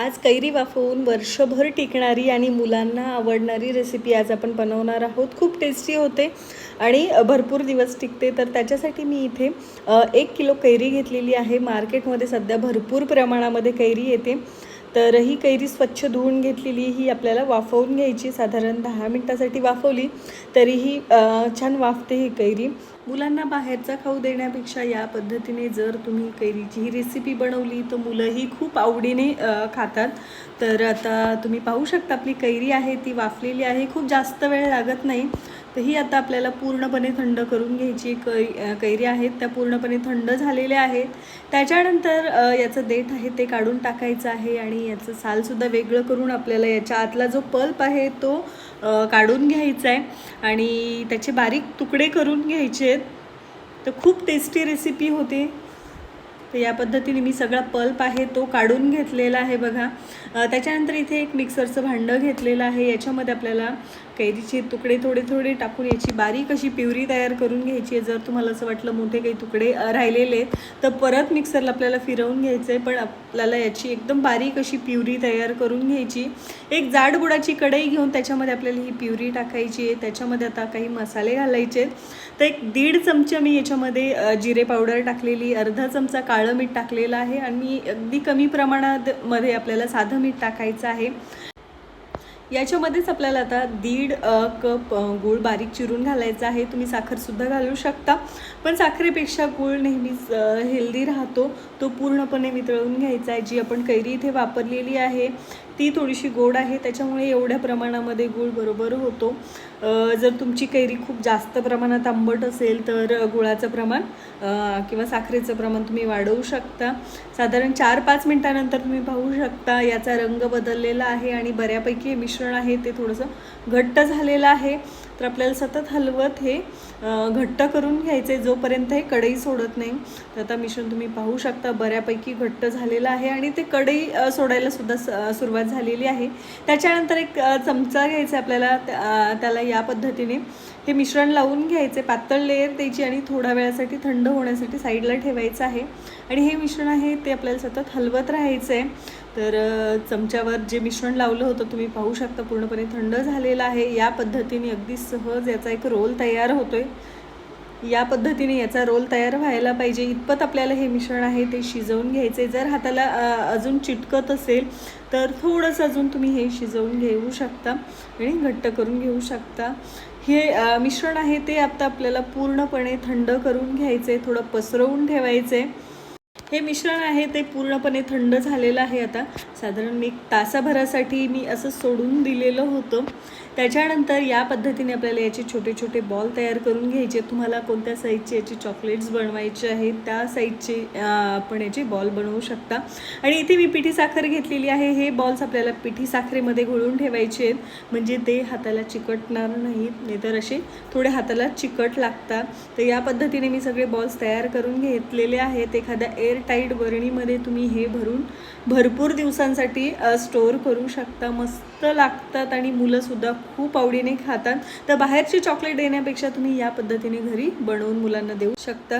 आज कैरी वाफवून वर्षभर टिकणारी आणि मुलांना आवडणारी रेसिपी आज आपण बनवणार आहोत. खूप टेस्टी होते आणि भरपूर दिवस टिकते. तर त्याच्यासाठी मी इथे एक किलो कैरी घेतलेली आहे. मार्केटमध्ये सध्या भरपूर प्रमाणामध्ये कैरी येते. तर ही कैरी स्वच्छ धुवून घेतलेली ही आपल्याला वाफवून घ्यायची साधारण दहा मिनटासाठी वाफवली तरीही छान वाफते ही कैरी. मुलांना बाहेरचा खाऊ देण्यापेक्षा या पद्धतीने जर तुम्ही कैरीची ही रेसिपी बनवली तर मुलंही खूप आवडीने खातात. तर आता तुम्ही पाहू शकता आपली कैरी आहे ती वाफलेली आहे खूप जास्त वेळ लागत नाही. तर ही आता आपल्याला पूर्णपणे थंड करून घ्यायची कै कैरी आहेत त्या पूर्णपणे थंड झालेल्या आहेत. त्याच्यानंतर याचं देठ आहे ते काढून टाकायचं आहे आणि याचं सालसुद्धा वेगळं करून आपल्याला याच्या आतला जो पल्प आहे तो काढून घ्यायचा आहे आणि त्याचे बारीक तुकडे करून घ्यायचे आहेत तर खूप टेस्टी रेसिपी होते. तर या पद्धतीने मी सगळा पल्प आहे तो काढून घेतलेला आहे बघा. त्याच्यानंतर इथे एक मिक्सरचं भांडं घेतलेलं आहे. याच्यामध्ये आपल्याला कैरीचे तुकडे थोडे थोडे टाकून याची बारीक अशी प्युरी तयार करून घ्यायची आहे. जर तुम्हाला असं वाटलं मोठे काही तुकडे राहिलेले तर परत मिक्सरला आपल्याला फिरवून घ्यायचं आहे पण आपल्याला याची एकदम बारीक अशी प्युरी तयार करून घ्यायची. एक जाड गुडाची कढई घेऊन त्याच्यामध्ये आपल्याला ही प्युरी टाकायची आहे. त्याच्यामध्ये आता काही मसाले घालायचे आहेत. तर एक दीड चमचा मी याच्यामध्ये जिरे पावडर टाकलेली अर्धा चमचा काळ मीठ टाकलेलं आहे आणि अगदी कमी प्रमाणात मध्ये आपल्याला साधं मीठ टाकायचं आहे. याच्यामध्येच आपल्याला आता दीड कप गूळ बारीक चिरून घालायचा आहे. तुम्ही साखरसुद्धा घालू शकता. पण साखरेपेक्षा गूळ नेहमीच हेल्दी राहतो. तो पूर्णपणे वितळून घ्यायचा आहे. जी आपण कैरी इथे वापरलेली आहे ती थोडीशी गोड आहे त्याच्यामुळे एवढ्या प्रमाणामध्ये गूळ बरोबर होतो. जर तुमची कैरी खूप जास्त प्रमाणात आंबट असेल तर गुळाचं प्रमाण किंवा साखरेचं प्रमाण तुम्ही वाढवू शकता. साधारण चार पाच मिनटानंतर तुम्ही पाहू शकता याचा रंग बदललेला आहे आणि बऱ्यापैकी मिश्रण आहे ते थोडंसं घट्ट झालेलं आहे. तर आपल्याला सतत हलवत हे घट्ट करून घ्यायचे जोपर्यंत हे कढई सोडत नाही. तर आता मिश्रण तुम्ही पाहू शकता बऱ्यापैकी घट्ट झालेलं आहे आणि ते कढई सोडायला सुद्धा स- सुरुवात झालेली आहे. त्याच्यानंतर एक चमचा घ्यायचा आपल्याला त्या- त्याला या पद्धतीने. हे मिश्रण लावून घ्यायचे पातळ लेअर द्यायची आणि थोड्या वेळासाठी थंड होण्यासाठी साईडला ठेवायचं आहे. आणि हे मिश्रण आहे ते आपल्याला सतत हलवत राहायचं आहे तर चमच्यावर जे मिश्रण लावलं होतं तुम्ही पाहू शकता पूर्णपणे थंड झालेलं आहे. या पद्धतीने अगदी सहज याचा एक रोल तयार होतो आहे या पद्धतीने याचा रोल तयार व्हायला पाहिजे. इतपत आपल्याला हे मिश्रण आहे ते शिजवून घ्यायचे जर हाताला अजून चिटकत असेल तर थोडंसं अजून तुम्ही हे शिजवून घेऊ शकता आणि घट्ट करून घेऊ शकता. हे मिश्रण आहे ते आता आपल्याला पूर्णपणे थंड करून घ्यायचे थोडं पसरवून ठेवायचे. हे मिश्रण आहे ते पूर्णपणे थंड झालेलं आहे आता. साधारण मी एक तासाभरासाठी मी असं सोडून दिलेलं होतं. त्याच्यानंतर या पद्धतीने आपल्याला याचे छोटे छोटे बॉल तयार करून घ्यायचे. तुम्हाला कोणत्या साईजचे याचे चॉकलेट्स बनवायचे आहेत त्या साईजचे आपण याचे बॉल बनवू शकता. आणि इथे मी पिठी साखर घेतलेली आहे. हे बॉल्स आपल्याला पिठी साखरेमध्ये घोळून ठेवायचे आहेत. म्हणजे ते हाताला चिकटणार नाहीत नाहीतर असे थोडे हाताला चिकट लागतात. तर या पद्धतीने मी सगळे बॉल्स तयार करून घेतलेले आहेत. एखाद्या एअरटाईट बरणीमध्ये तुम्ही हे भरून भरपूर दिवसांसाठी स्टोअर करू शकता. मस्त मस्त लागतात आणि मुलंसुद्धा खूप आवडीने खातात. तर बाहेरची चॉकलेट देण्यापेक्षा तुम्ही या पद्धतीने घरी बनवून मुलांना देऊ शकता.